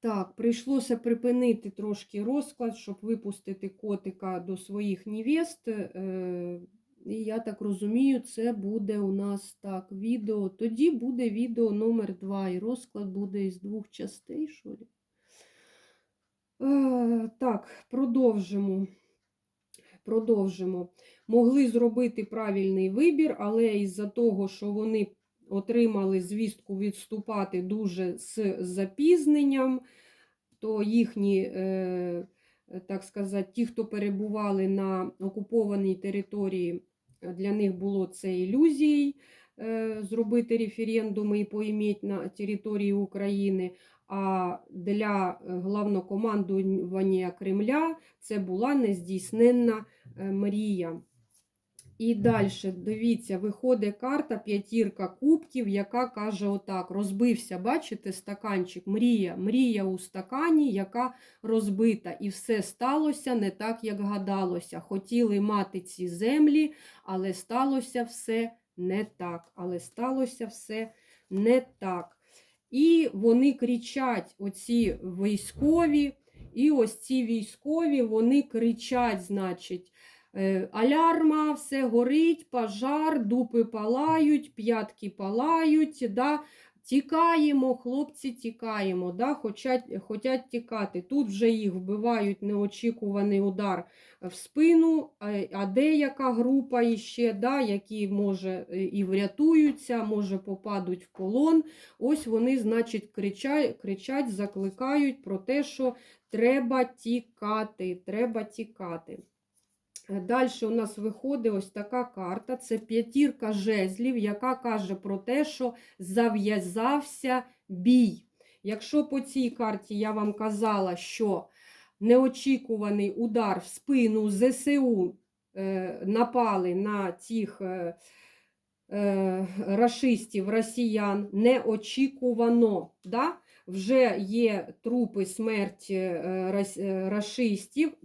Так, прийшлося припинити трошки розклад, щоб випустити котика до своїх невест. Е, І я так розумію, це буде у нас так відео. Тоді буде відео номер 2 і розклад буде із двох частей, що ли? Е, Так, продовжимо. Продовжимо. Могли зробити правильний вибір, але із-за того, що вони отримали звістку відступати дуже з запізненням, то їхні, е, так сказати, ті, хто перебували на окупованій території, для них було це ілюзією е, зробити референдуми і поіміти на території України. А для главнокомандування Кремля це була нездійсненна е, мрія. І далі, дивіться, виходить карта п'ятірка кубків, яка каже отак: розбився, бачите, стаканчик, мрія, мрія у стакані, яка розбита. І все сталося не так, як гадалося. Хотіли мати ці землі, але сталося все не так. Але сталося все не так. І вони кричать, оці військові, і ось ці військові, вони кричать, значить. Е, Алярма, все горить, пожар, дупи палають, п'ятки палають. Да? Тікаємо, хлопці, тікаємо, да? хочуть, хочуть тікати. Тут вже їх вбивають неочікуваний удар в спину, а- а деяка група іще, да, які може е, і врятуються, може попадуть в полон. Ось вони, значить, кричать, кричать, закликають про те, що треба тікати, треба тікати. Далі у нас виходить ось така карта. Це п'ятірка жезлів, яка каже про те, що зав'язався бій. Якщо по цій карті я вам казала, що неочікуваний удар в спину ЗСУ е, напали на цих е, е, рашистів, росіян, неочікувано. Да? Вже є трупи смерті е, е,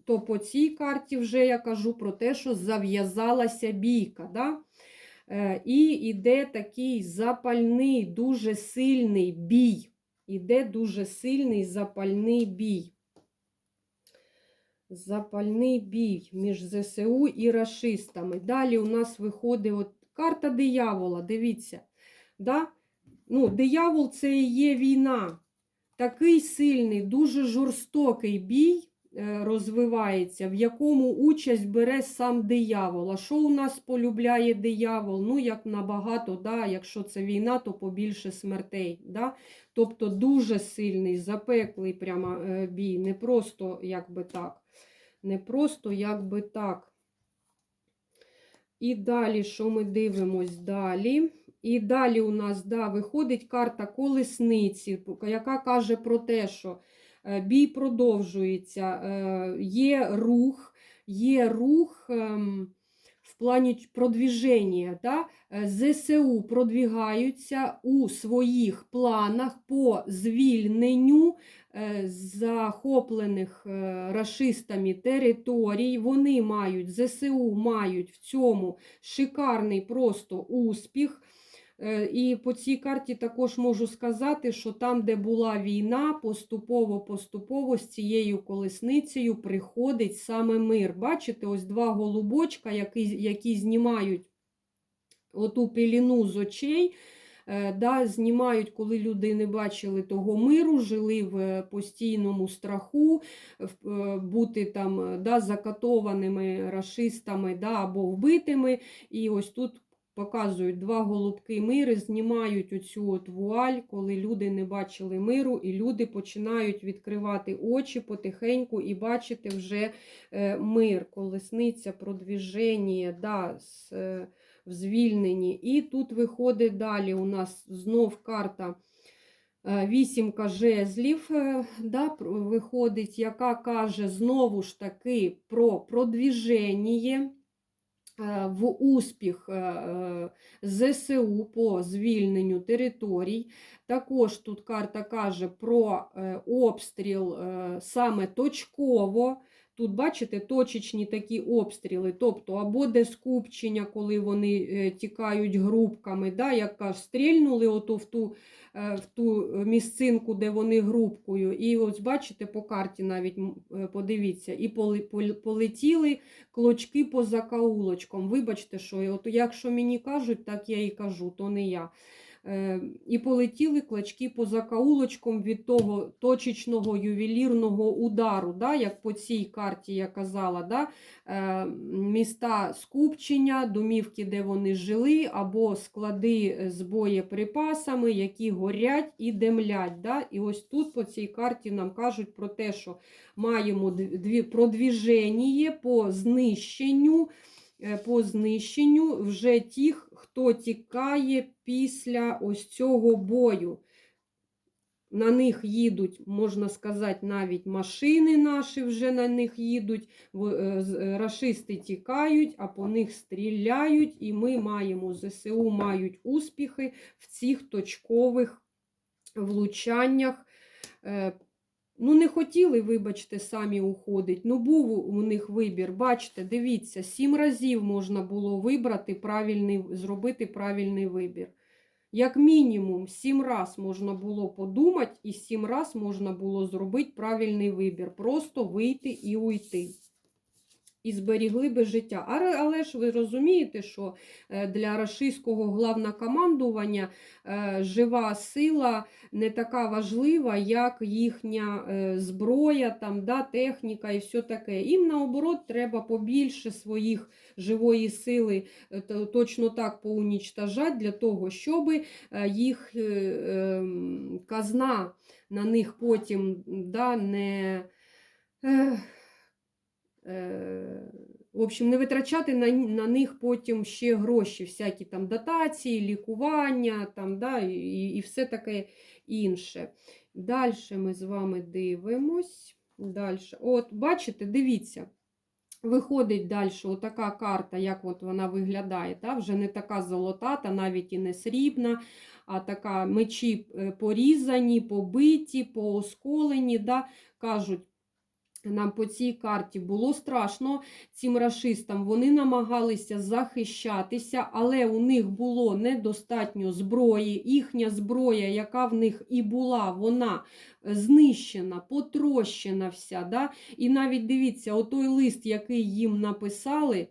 то по цій карті вже я кажу про те, що зав'язалася бійка. Да? Е, І йде такий запальний, дуже сильний бій. Іде дуже сильний запальний бій. Запальний бій між ЗСУ і рашистами. Далі у нас виходить от карта диявола. Дивіться. Да? Ну, диявол це і є війна. Такий сильний, дуже жорстокий бій е, розвивається, в якому участь бере сам диявол. А що у нас полюбляє диявол? Ну, як набагато, да, якщо це війна, то побільше смертей. Да? Тобто дуже сильний, запеклий прямо е, бій, не просто як би так. Не просто як би так. І далі, що ми дивимось далі? І далі у нас да, виходить карта колесниці, яка каже про те, що е, бій продовжується, е, є рух, є рух ем, в плані продвіження. Да? Е, ЗСУ продвігаються у своїх планах по звільненню захоплених рашистами територій. Вони мають, ЗСУ мають в цьому шикарний просто успіх. Е, І по цій карті також можу сказати, що там, де була війна, поступово-поступово з цією колесницею приходить саме мир. Бачите, ось два голубочка, які, які знімають оту пеліну з очей. е, Да, знімають, коли люди не бачили того миру, жили в е, постійному страху, в- бути там да, закатованими рашистами да, або вбитими. І ось тут показують два голубки мири, знімають оцю от вуаль, коли люди не бачили миру, і люди починають відкривати очі потихеньку і бачити вже е, мир, колесниця, продвіження, да, е, в звільненні. І тут виходить далі у нас знов карта. е, Вісімка жезлів да, виходить, яка каже знову ж таки про продвіження в успіх е, е, ЗСУ по звільненню територій. Також тут карта каже про е, обстріл е, саме точково. Тут, бачите, точечні такі обстріли, тобто або де скупчення, коли вони е, тікають групками, да, як стрільнули ото в ту, е, в ту місцинку, де вони групкою. І ось бачите, по карті навіть е, подивіться, і полетіли клочки по закаулочкам. Вибачте, що от, якщо мені кажуть, так я і кажу, то не я. Е, І полетіли клочки по закаулочкам від того точечного ювелірного удару, да, як по цій карті я казала, да, е, міста скупчення, домівки, де вони жили, або склади з боєприпасами, які горять і демлять. Да. І ось тут по цій карті нам кажуть про те, що маємо дві, продвіження по знищенню по знищенню вже тих, хто тікає після ось цього бою. На них їдуть, можна сказати, навіть машини наші вже на них їдуть, е, е, рашисти тікають, а по них стріляють, і ми маємо, ЗСУ мають успіхи в цих точкових влучаннях. Ну, не хотіли, вибачте, самі уходить. Ну, був у них вибір. Бачите, дивіться, сім разів можна було вибрати правильний, зробити правильний вибір. Як мінімум, сім раз можна було подумати, і сім раз можна було зробити правильний вибір. Просто вийти і уйти. І зберігли би життя. Але, ж ви розумієте, що е, для рашистського главнокомандування е, жива сила не така важлива, як їхня е, зброя, там, да, техніка і все таке. Їм наоборот треба побільше своїх живої сили точно так поунічтажати для того, щоб їх ем, казна на них потім да, не. Е, В общем, не витрачати на, на них потім ще гроші, всякі там дотації, лікування, там, да, і, і все таке інше. Далі ми з вами дивимось. Дальше. От, бачите, дивіться. Виходить далі отака карта, як от вона виглядає. Та? Вже не така золота, та навіть і не срібна, а така мечі е, порізані, побиті, поосколені. Да? Кажуть, нам по цій карті було страшно цим рашистам. Вони намагалися захищатися, але у них було недостатньо зброї. Їхня зброя, яка в них і була, вона знищена, потрощена вся. Да? І навіть дивіться, отой лист, який їм написали.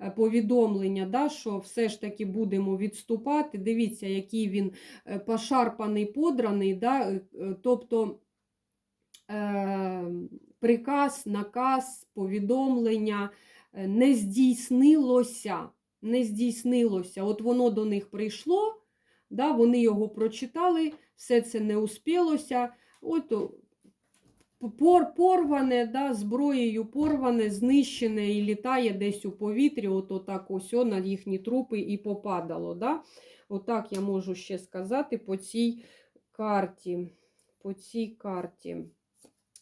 е, Повідомлення, да, що все ж таки будемо відступати. Дивіться, який він е, пошарпаний, подраний. Да, е, е, тобто е, приказ, наказ, повідомлення е, не здійснилося. Не здійснилося. От воно до них прийшло, да, вони його прочитали, все це не успілося. От пор, порване, да, зброєю порване, знищене і літає десь у повітрі, от отак ось на їхні трупи і попадало. Да? Отак я можу ще сказати по цій карті. По цій карті.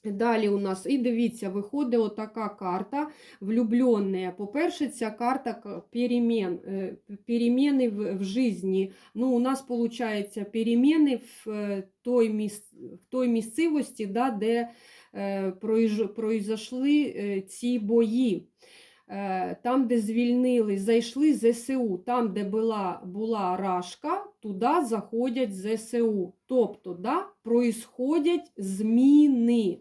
Далі у нас, і дивіться, виходить отака карта влюблення. По-перше, ця карта перемен, е, переміни в, в житті. Ну, у нас, виходить, переміни в е, той, в той місцевості, да, де е, произош- произошли е, ці бої. Е, Там, де звільнили, зайшли ЗСУ, там, де була, була Рашка, туди заходять ЗСУ. Тобто, да, происходять зміни.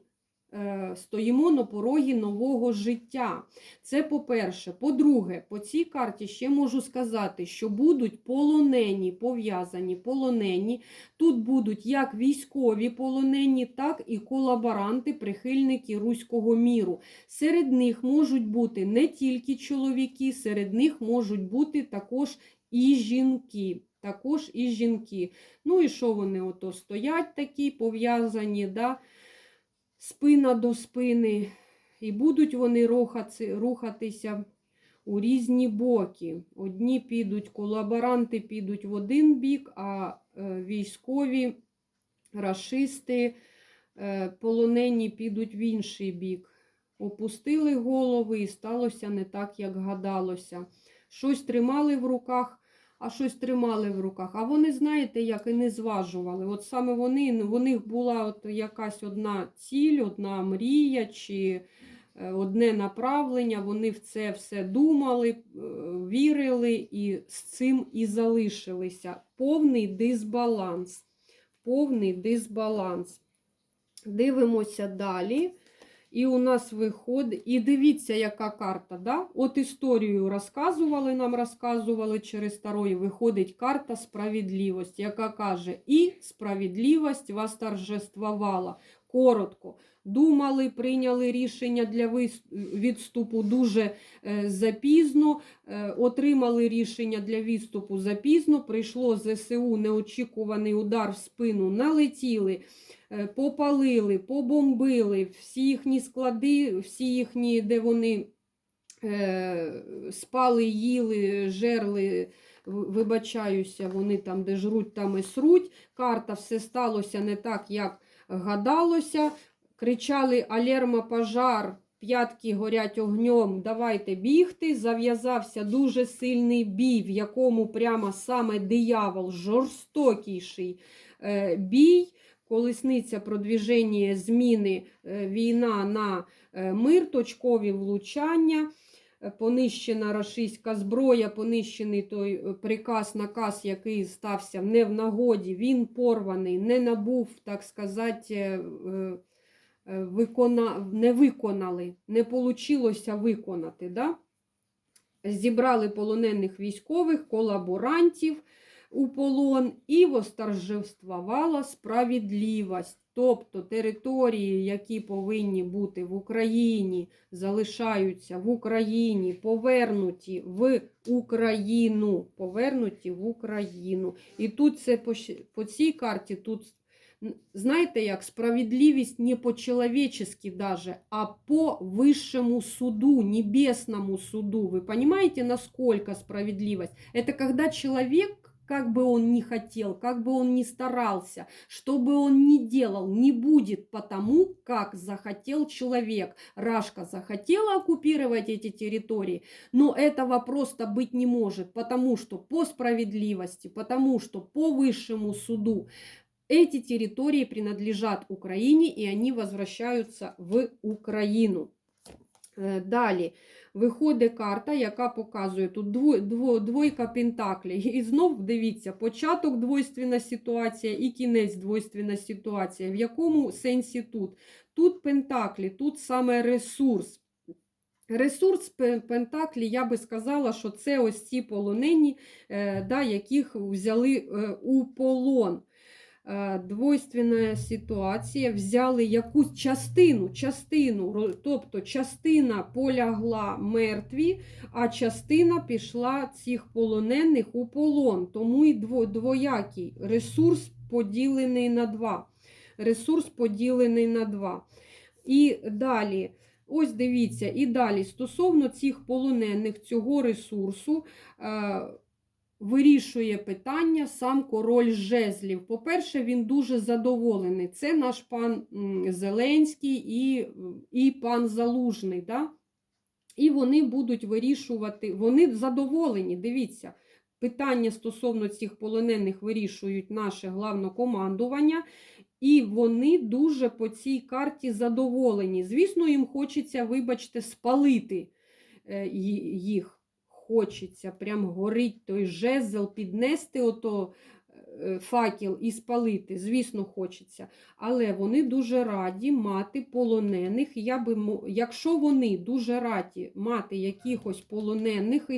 Е, Стоїмо на порогі нового життя. Це по-перше. По-друге, по цій карті ще можу сказати, що будуть полонені, пов'язані полонені. Тут будуть як військові полонені, так і колаборанти, прихильники руського міру. Серед них можуть бути не тільки чоловіки, серед них можуть бути також і жінки. Також і жінки. Ну і що вони ото стоять такі пов'язані, да? Спина до спини, і будуть вони рухатися, у різні боки. Одні підуть, колаборанти підуть в один бік, а е, військові, рашисти, е, полонені підуть в інший бік. Опустили голови і сталося не так, як гадалося. Щось тримали в руках, а щось тримали в руках. А вони, знаєте, як і не зважували. От саме вони, в них була от якась одна ціль, одна мрія чи е, одне направлення, вони в це все думали, е, вірили і з цим і залишилися. Повний дисбаланс. Повний дисбаланс. Дивимося далі. І у нас виходить, і дивіться, яка карта. Да? От історію розказували, нам розказували через старої. виходить карта справедливості, яка каже, і справедливість вас торжествувала. Коротко. Думали, прийняли рішення для відступу дуже е, запізно, е, отримали рішення для відступу запізно, прийшло ЗСУ неочікуваний удар в спину, налетіли е, попалили, побомбили всі їхні склади, всі їхні, де вони спали, їли, жерли, вибачаюся, вони там, де жруть, там і сруть. Карта все сталося не так, як гадалося. Кричали Алерма пожар, п'ятки горять огнем, давайте бігти. Зав'язався дуже сильний бій, в якому прямо саме диявол, жорстокіший е, бій колесниця продвіження зміни е, війна на е, мир, точкові влучання, понищена рашистська зброя, понищений той е, приказ, наказ, який стався не в нагоді, він порваний, не набув, так сказати, е, е, викона... не виконали, не вийшло виконати. Да? Зібрали полонених військових, колаборантів у полон і восторжествувала справедливість. Тобто території, які повинні бути в Україні, залишаються в Україні, повернуті в Україну. Повернуті в Україну. І тут це по, щ- по цій карті, тут, н- знаєте як, справедливість не по-человечески даже, а по высшему суду, небесному суду. Вы понимаете, насколько справедливость? Это когда человек как бы он ни хотел, как бы он ни старался, что бы он ни делал, не будет потому, как захотел человек. Рашка захотела оккупировать эти территории, но этого просто быть не может, потому что по справедливости, потому что по высшему суду эти территории принадлежат Украине, и они возвращаются в Украину. Е, Далі виходить карта, яка показує тут дво, дво, двойка пентаклей. І знов дивіться, початок двойственна ситуація і кінець двойственна ситуація. В якому сенсі тут? Тут пентаклі, тут саме ресурс. Ресурс Пентаклі, я би сказала, що це ось ці полонені, е, да, яких взяли е, у полон. Е, Двойственна ситуація, взяли якусь частину, частину, тобто частина полягла мертві, а частина пішла цих полонених у полон. Тому і двоякий ресурс поділений на два. Ресурс поділений на два. І далі, ось дивіться, і далі стосовно цих полонених, цього ресурсу. Вирішує питання сам король жезлів. По-перше, він дуже задоволений. Це наш пан Зеленський і, і пан Залужний. Да? І вони будуть вирішувати, вони задоволені. Дивіться, питання стосовно цих полонених вирішують наше главнокомандування, і вони дуже по цій карті задоволені. Звісно, їм хочеться, вибачте, спалити е, їх. Хочеться, прям горить той жезл, піднести ото е, факел і спалити. Звісно, хочеться. Але вони дуже раді мати полонених. Я би, якщо вони дуже раді мати якихось полонених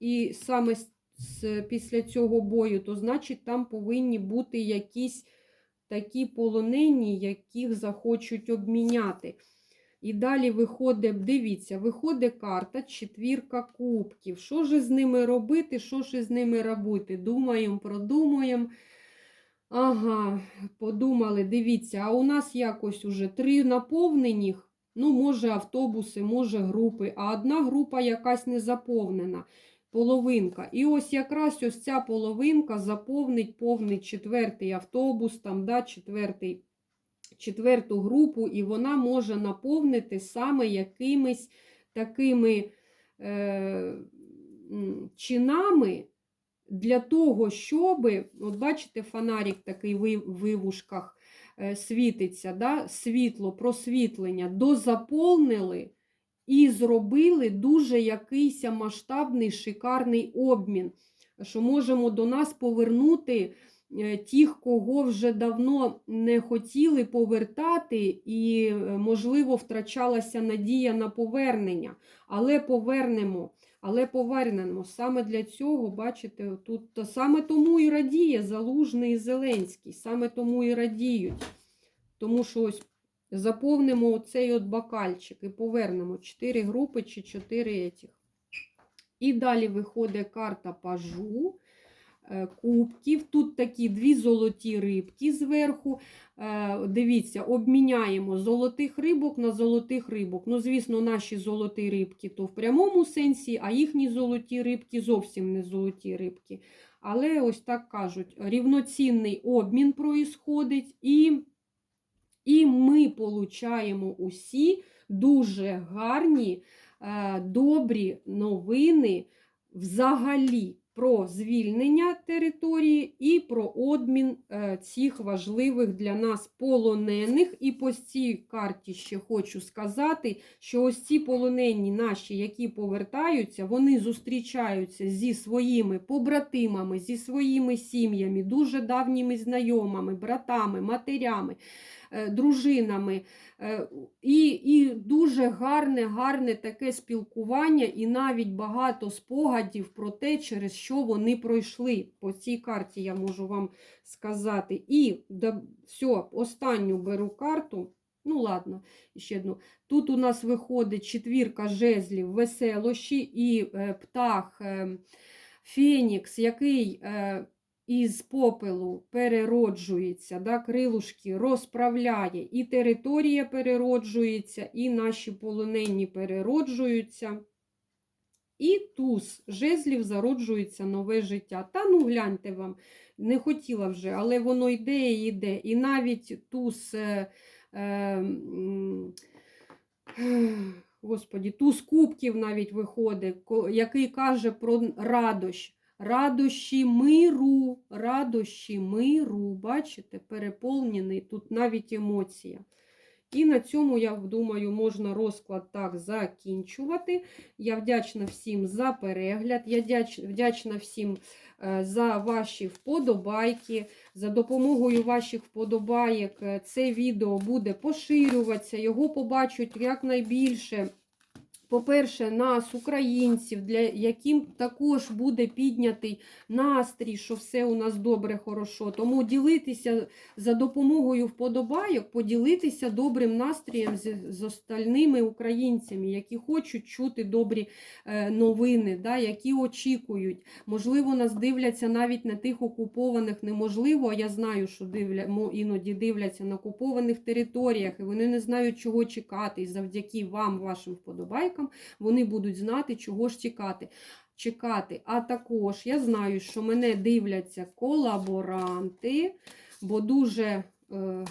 і, саме після цього бою, то значить там повинні бути якісь такі полонені, яких захочуть обміняти. І далі виходить, дивіться, виходить карта четвірка кубків. Що ж з ними робити, що ж з ними робити? Думаємо, продумуємо. Ага, подумали, дивіться, а у нас якось уже три наповнених, ну, може, автобуси, може, групи, а одна група якась не заповнена. Половинка. І ось якраз ось ця половинка заповнить повний четвертий автобус, там, да, четвертий, четверту групу, і вона може наповнити саме якимись такими е, чинами для того, щоб, от бачите, фонарик такий в вивушках е, світиться, да? світло, просвітлення, дозаповнили і зробили дуже якийсь масштабний шикарний обмін, що можемо до нас повернути тих, кого вже давно не хотіли повертати, і, е, можливо, втрачалася надія на повернення. Але повернемо. Але повернемо. Саме для цього, бачите, тут саме тому і радіє Залужний і Зеленський, саме тому і радіють. Тому що ось заповнимо оцей от бакальчик і повернемо 4 групи чи 4 етіх. І далі виходить карта пажу, е, кубків. Тут такі дві золоті рибки зверху. Е, Дивіться, обміняємо золотих рибок на золотих рибок. Ну, звісно, наші золоті рибки то в прямому сенсі, а їхні золоті рибки зовсім не золоті рибки. Але ось так кажуть, рівноцінний обмін проїсходить, і, і ми получаємо усі дуже гарні, е, добрі новини взагалі про звільнення території і про обмін е, цих важливих для нас полонених. І по цій карті ще хочу сказати, що ось ці полонені наші, які повертаються, вони зустрічаються зі своїми побратимами, зі своїми сім'ями, дуже давніми знайомими, братами, матерями, дружинами. Е, І, і дуже гарне, гарне таке спілкування, і навіть багато спогадів про те, через що вони пройшли. По цій карті я можу вам сказати. І все, останню беру карту. Ну, ладно, ще одну. Тут у нас виходить четвірка жезлів, веселощі і е, птах е, Фенікс, який е, із попелу перероджується, да, крилушки розправляє, і територія перероджується, і наші полонені перероджуються. І туз жезлів зароджується нове життя. Та ну гляньте вам, не хотіла вже, але воно йде і йде. І навіть туз, е, е, Господі, туз кубків навіть виходить, який каже про радощ. Радощі миру, радощі миру, бачите, переповнений тут навіть емоція. І на цьому, я думаю, можна розклад так закінчувати. Я вдячна всім за перегляд. Я вдячна всім е, за ваші вподобайки. За допомогою ваших вподобайок е, це відео буде поширюватися, його побачать якнайбільше. По-перше, нас, українців, для яким також буде піднятий настрій, що все у нас добре, хорошо. Тому ділитися за допомогою вподобайок, поділитися добрим настроєм з, з остальними українцями, які хочуть чути добрі е, новини, да, які очікують. Можливо, нас дивляться навіть на тих окупованих, неможливо. Я знаю, що дивля, іноді дивляться на окупованих територіях, і вони не знають, чого чекати. І завдяки вам, вашим вподобайкам, вони будуть знати, чого ж чекати. чекати. А також я знаю, що мене дивляться колаборанти, бо дуже е,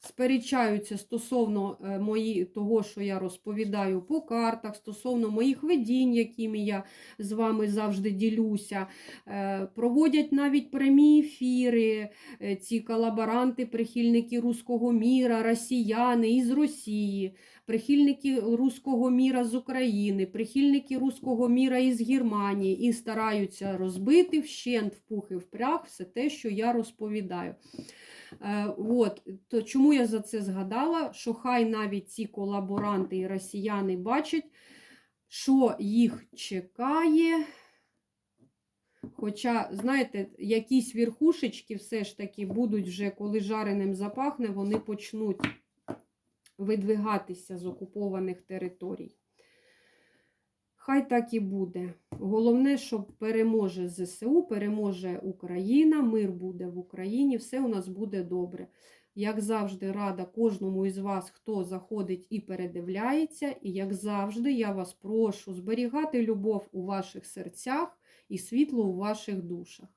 сперечаються стосовно е, мої, того, що я розповідаю по картах, стосовно моїх видінь, якими я з вами завжди ділюся. Е, проводять навіть прямі ефіри, е, ці колаборанти, прихильники руського міра, росіяни із Росії прихильники руського міра з України, прихильники руського міра із Германії і стараються розбити вщент в пух і в прях все те, що я розповідаю. Е, от, то чому я за це згадала? Що хай навіть ці колаборанти і росіяни бачать, що їх чекає. Хоча, знаєте, якісь верхушечки все ж таки будуть вже, коли жареним запахне, вони почнуть видвигатися з окупованих територій. Хай так і буде. Головне, щоб переможе ЗСУ, переможе Україна, мир буде в Україні, все у нас буде добре. Як завжди, рада кожному із вас, хто заходить і передивляється. І як завжди, я вас прошу зберігати любов у ваших серцях і світло у ваших душах.